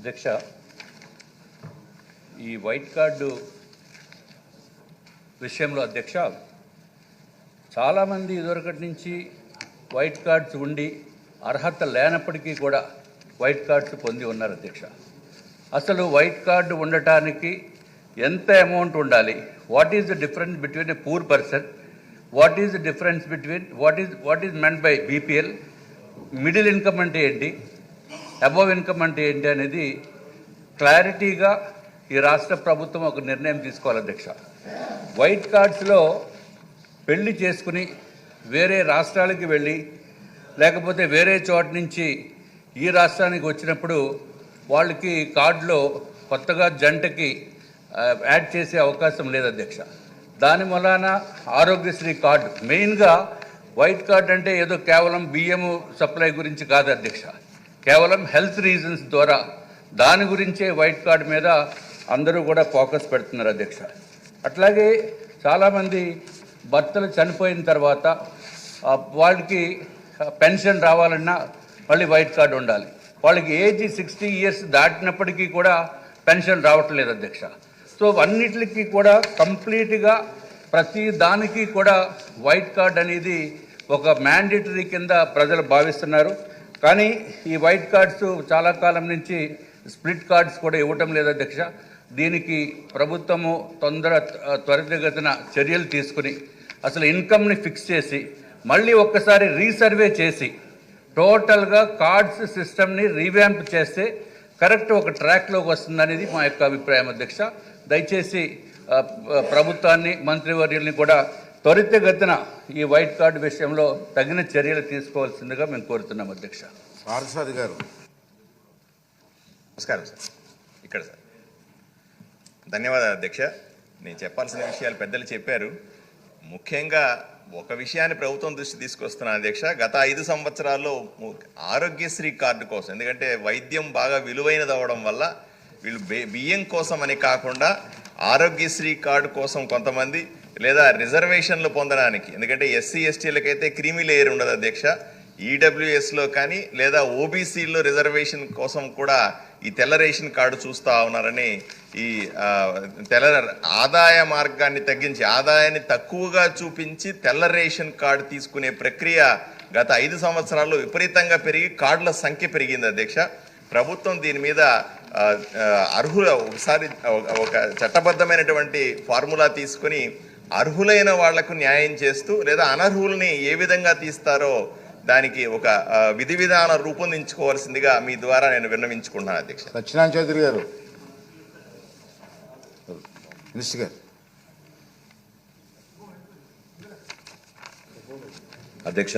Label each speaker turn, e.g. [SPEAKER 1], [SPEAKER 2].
[SPEAKER 1] అధ్యక్ష ఈ white card విషయంలో అధ్యక్ష చాలామంది ఇదివరకటి నుంచి వైట్ కార్డ్స్ ఉండి అర్హత లేనప్పటికీ కూడా వైట్ కార్డ్స్ పొంది ఉన్నారు అధ్యక్ష. అసలు వైట్ కార్డు ఉండటానికి ఎంత అమౌంట్ ఉండాలి? What is the difference between a poor person? What is the difference between what is what is meant by BPL? Middle income అంటే ఏంటి? అబవ్ ఇన్కమ్ అంటే ఏంటి అనేది క్లారిటీగా ఈ రాష్ట్ర ప్రభుత్వం ఒక నిర్ణయం తీసుకోవాలి అధ్యక్ష. వైట్ కార్డ్స్లో పెళ్ళి చేసుకుని వేరే రాష్ట్రాలకి వెళ్ళి లేకపోతే వేరే చోట నుంచి ఈ రాష్ట్రానికి వచ్చినప్పుడు వాళ్ళకి కార్డులో కొత్తగా జంటకి యాడ్ చేసే అవకాశం లేదు అధ్యక్ష. దాని వలన ఆరోగ్యశ్రీ కార్డు మెయిన్గా వైట్ కార్డ్ అంటే ఏదో కేవలం బియ్యము సప్లై గురించి కాదు అధ్యక్ష. కేవలం హెల్త్ రీజన్స్ ద్వారా దాని గురించే వైట్ కార్డ్ మీద అందరూ కూడా ఫోకస్ పెడుతున్నారు అధ్యక్ష. అట్లాగే చాలామంది భర్తలు చనిపోయిన తర్వాత వాళ్ళకి పెన్షన్ రావాలన్నా మళ్ళీ వైట్ కార్డు ఉండాలి. వాళ్ళకి ఏజ్ సిక్స్టీ ఇయర్స్ దాటినప్పటికీ కూడా పెన్షన్ రావట్లేదు అధ్యక్ష. సో అన్నిటికీ కూడా కంప్లీట్గా ప్రతి దానికి కూడా వైట్ కార్డ్ అనేది ఒక మ్యాండేటరీ కింద ప్రజలు భావిస్తున్నారు. కానీ ఈ వైట్ కార్డ్స్ చాలా కాలం నుంచి స్ప్లిట్ కార్డ్స్ కూడా ఇవ్వటం లేదు అధ్యక్ష. దీనికి ప్రభుత్వము తొందర త్వరితగతిన చర్యలు తీసుకుని అసలు ఇన్కమ్ని ఫిక్స్ చేసి మళ్ళీ ఒక్కసారి రీసర్వే చేసి టోటల్గా కార్డ్స్ సిస్టమ్ని రీవ్యాంప్ చేస్తే కరెక్ట్ ఒక ట్రాక్లోకి వస్తుందనేది మా యొక్క అభిప్రాయం అధ్యక్ష. దయచేసి ప్రభుత్వాన్ని మంత్రివర్యుల్ని కూడా త్వరితగతిన ఈ వైట్ కార్డు విషయంలో తగిన చర్యలు తీసుకోవాల్సిందిగా మేము కోరుతున్నాం అధ్యక్ష.
[SPEAKER 2] పార్థసారథి గారు.
[SPEAKER 3] నమస్కారం సార్. ఇక్కడ సార్. ధన్యవాదాలు అధ్యక్ష. నేను చెప్పాల్సిన విషయాలు పెద్దలు చెప్పారు. ముఖ్యంగా ఒక విషయాన్ని ప్రభుత్వం దృష్టి తీసుకొస్తున్నాను అధ్యక్ష. గత ఐదు సంవత్సరాల్లో ము- ఆరోగ్యశ్రీ కార్డు కోసం ఎందుకంటే వైద్యం బాగా విలువైనది అవడం వల్ల వీళ్ళు బే- బియ్యం కోసం అని కాకుండా ఆరోగ్యశ్రీ కార్డు కోసం కొంతమంది లేదా రిజర్వేషన్లు పొందడానికి. ఎందుకంటే ఎస్సీ ఎస్టీలకైతే క్రీమీ లేయర్ ఉండదు అధ్యక్ష. ఈడబ్ల్యూఎస్లో కానీ లేదా ఓబీసీలో రిజర్వేషన్ కోసం కూడా ఈ తెల్ల రేషన్ కార్డు చూస్తూ ఉన్నారని ఈ తెల్ల ఆదాయ మార్గాన్ని తగ్గించి ఆదాయాన్ని తక్కువగా చూపించి తెల్ల రేషన్ కార్డు తీసుకునే ప్రక్రియ గత ఐదు సంవత్సరాల్లో విపరీతంగా పెరిగి కార్డుల సంఖ్య పెరిగింది అధ్యక్ష. ప్రభుత్వం దీని మీద అర్హుల ఒకసారి ఒక- ఒక చట్టబద్ధమైనటువంటి ఫార్ములా తీసుకొని అర్హులైన వాళ్ళకు న్యాయం చేస్తూ లేదా అనర్హుల్ని ఏ విధంగా తీస్తారో దానికి ఒక విధి విధానం రూపొందించుకోవాల్సిందిగా మీ ద్వారా నేను విన్నవించుకుంటున్నాను అధ్యక్ష.
[SPEAKER 2] సత్యనారాయణ చౌదరి గారు. మినిస్టర్ గారు.
[SPEAKER 4] అధ్యక్ష